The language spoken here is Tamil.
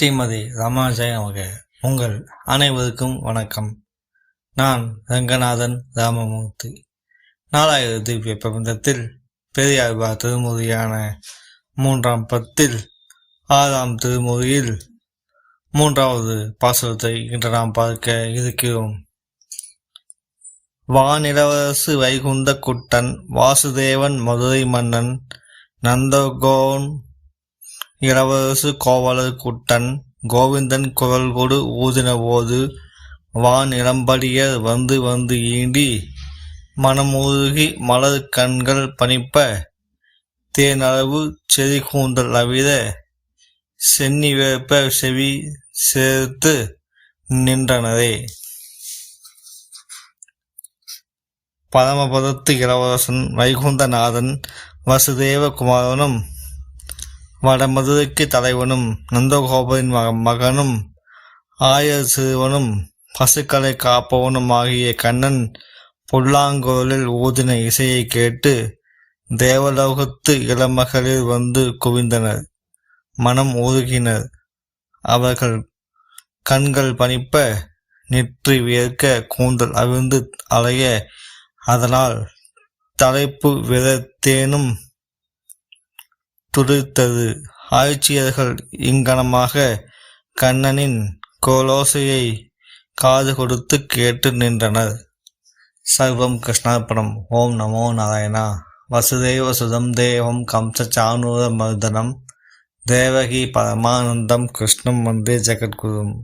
ஸ்ரீமதி ராமாஜய நமக உங்கள் அனைவருக்கும் வணக்கம். நான் ரங்கநாதன் ராமமூர்த்தி. நாலாயிரம் திவ்ய பிரபந்தத்தில் பெரியார்பா திருமுறையான மூன்றாம் பத்தில் ஆறாம் திருமுறையில் மூன்றாவது பாசுரத்தை இன்று நாம் பார்க்க இருக்கிறோம். வானிலவரசு வைகுந்த குட்டன் வாசுதேவன் மதுரை மன்னன் நந்தகோன் இளவரசு கோவலர் குட்டன் கோவிந்தன் குரல் கொடு வான் இளம்படியர் வந்து வந்து ஈண்டி மனமுருகி மலர் கண்கள் பணிப்ப தேனளவு செறி கூந்தல் அவிர சென்னி வேப்ப செவி சேர்த்து நின்றனரே. பரமபதத்து இளவரசன் வைகுந்தநாதன் வசுதேவ குமாரனும் வடமதுரைக்கு தலைவனும் நந்தகோபரின் மகனும் ஆயர் சிறுவனும் பசுக்களை காப்பவனும் ஆகிய கண்ணன் புல்லாங்குழலில் ஊதின இசையை கேட்டு தேவலோகத்து இளமகளில் வந்து குவிந்தனர். மனம் ஒதுகினர் அவர்கள் கண்கள் பணிப்ப நெற்றி வியர்க்க கூந்தல் அவிழ்ந்து அலைய அதனால் தலைப்பு விதத்தேனும் துடித்தது. ஆட்சியர்கள் இங்கனமாக கண்ணனின் கோலோசையை காது கொடுத்து கேட்டு நின்றனர். சர்வம் கிருஷ்ணார்ப்பணம். ஓம் நமோ நாராயணா. வசுதேவ சுதம் தேவம் கம்ச சானூர மர்தனம் தேவகி பரமானந்தம் கிருஷ்ணம் வந்தே ஜெகத்குரும்.